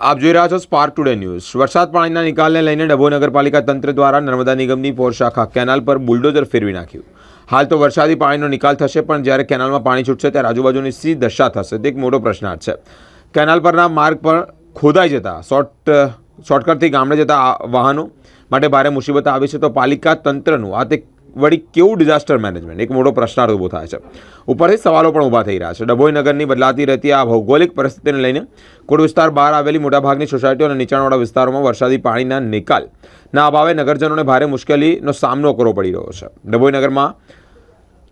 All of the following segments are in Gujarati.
આપ જોઈ રહ્યા છો સ્પાર્ક ટુડે ન્યૂઝ વરસાદ પાણીના નિકાલને લઈને ડભો નગરપાલિકા તંત્ર દ્વારા નર્મદા નિગમની પોર શાખા કેનાલ પર બુલડોઝર ફેરવી નાખ્યું. હાલ તો વરસાદી પાણીનો નિકાલ થશે, પણ જ્યારે કેનાલમાં પાણી છૂટશે, ત્યારે આજુબાજુની સી દશા થશે. તે એક મોટો પ્રશ્નાર્થ છે. કેનાલ પરના માર્ગ પર ખોદાઈ જતા, શોર્ટ, શોર્ટકટથી ગામડે જતા વાહનો માટે ભારે મુસીબત આવી છે. તો પાલિકા તંત્રનું આ તે વળી કેવું ડિઝાસ્ટર મેનેજમેન્ટ એક મોટો પ્રશ્નાર્થ ઊભો થાય છે. ઉપરથી સવાલો પણ ઊભા થઈ રહ્યા છે. ડભોઈ નગરની બદલાતી રહેતી આ ભૌગોલિક પરિસ્થિતિને લઈને કોડ વિસ્તાર બહાર આવેલી મોટાભાગની સોસાયટીઓ અને નીચાણવાળા વિસ્તારોમાં વરસાદી પાણીના નિકાલના અભાવે નગરજનોને ભારે મુશ્કેલીનો સામનો કરવો પડી રહ્યો છે. ડભોઈ નગરમાં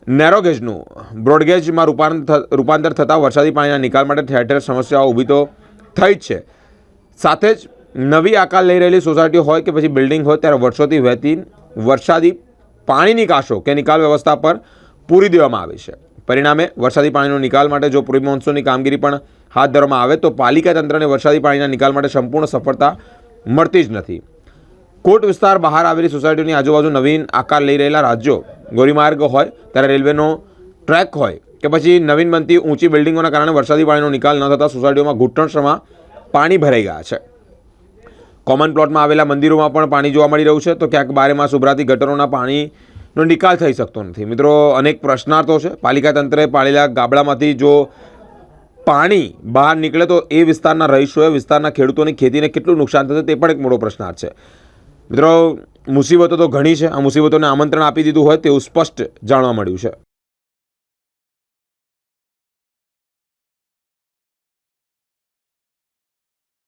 નેરોગેજનું બ્રોડગેજમાં રૂપાંતર રૂપાંતર થતાં વરસાદી પાણીના નિકાલ માટે ઠેર સમસ્યાઓ ઊભી તો થઈ જ છે. સાથે જ નવી આકાર લઈ રહેલી સોસાયટીઓ હોય કે પછી બિલ્ડિંગ હોય, ત્યારે વર્ષોથી વહેતી વરસાદી પાણીની કાશો કે નિકાલ વ્યવસ્થા પર પૂરી દેવામાં આવી છે. પરિણામે વરસાદી પાણીનો નિકાલ માટે જો પ્રી મોન્સૂનની કામગીરી પણ હાથ ધરવામાં આવે તો પાલિકા તંત્રને વરસાદી પાણીના નિકાલ માટે સંપૂર્ણ સફળતા મળતી જ નથી. કોટ વિસ્તાર બહાર આવેલી સોસાયટીની આજુબાજુ નવીન આકાર લઈ રહેલા રાજ્યો ગોરીમાર્ગ હોય ત્યારે રેલવેનો ટ્રેક હોય કે પછી નવીન બનતી ઊંચી બિલ્ડિંગોના કારણે વરસાદી પાણીનો નિકાલ ન થતાં સોસાયટીઓમાં ઘૂંટણસમાં પાણી ભરાઈ ગયા છે. કોમન પ્લોટમાં આવેલા મંદિરોમાં પણ પાણી જોવા મળી રહ્યું છે. તો ક્યાંક બારેમાસ ઉભરાતી ગટરોના પાણીનો નિકાલ થઈ શકતો નથી. મિત્રો, અનેક પ્રશ્નાર્થો છે. પાલિકા તંત્રે પાળેલા ગાબડામાંથી જો પાણી બહાર નીકળે તો એ વિસ્તારના રહીશોએ વિસ્તારના ખેડૂતોની ખેતીને કેટલું નુકસાન થશે તે પણ એક મોટો પ્રશ્નાર્થ છે. મિત્રો, મુસીબતો તો ઘણી છે. આ મુસીબતોને આમંત્રણ આપી દીધું હોય તેવું સ્પષ્ટ જાણવા મળ્યું છે.